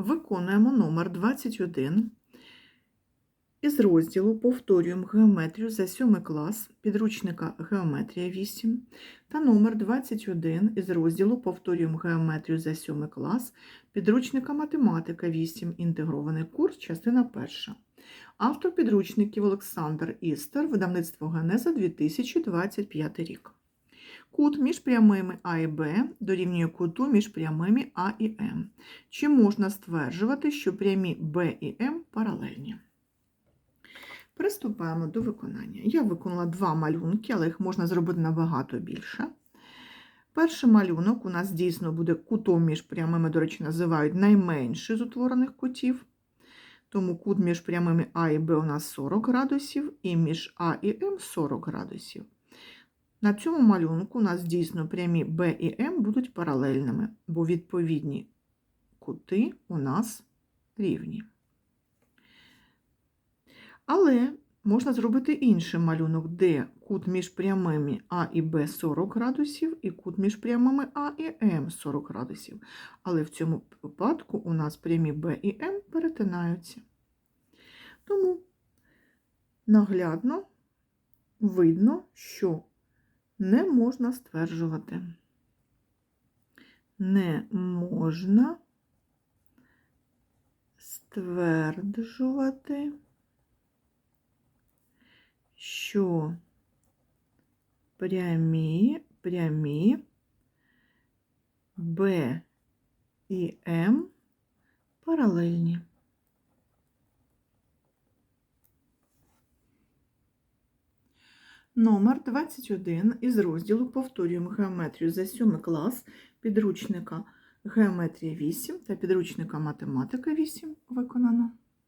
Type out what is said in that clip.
Виконуємо номер 21 із розділу Повторюємо геометрію за 7 клас підручника Геометрія 8 та номер 21 із розділу Повторюємо геометрію за 7 клас підручника Математика 8. Інтегрований курс, частина 1. Автор підручників Олександр Істер, видавництво Генеза 2025 рік. Кут між прямими А і Б дорівнює куту між прямими А і М. Чи можна стверджувати, що прямі Б і М паралельні? Приступаємо до виконання. Я виконала два малюнки, але їх можна зробити набагато більше. Перший малюнок у нас дійсно буде кутом між прямими, до речі, називають найменший з утворених кутів. Тому кут між прямими А і Б у нас 40 градусів, і між А і М 40 градусів. На цьому малюнку у нас дійсно прямі Б і М будуть паралельними, бо відповідні кути у нас рівні. Але можна зробити інший малюнок, де кут між прямими А і Б 40 градусів, і кут між прямими А і М 40 градусів. Але в цьому випадку у нас прямі Б і М перетинаються. Тому наглядно видно, що не можна стверджувати. Не можна стверджувати, що прямі, прямі Б і М паралельні. Номер 21 із розділу Повторюємо геометрію за 7 клас підручника Геометрія 8 та підручника Математика 8 виконано.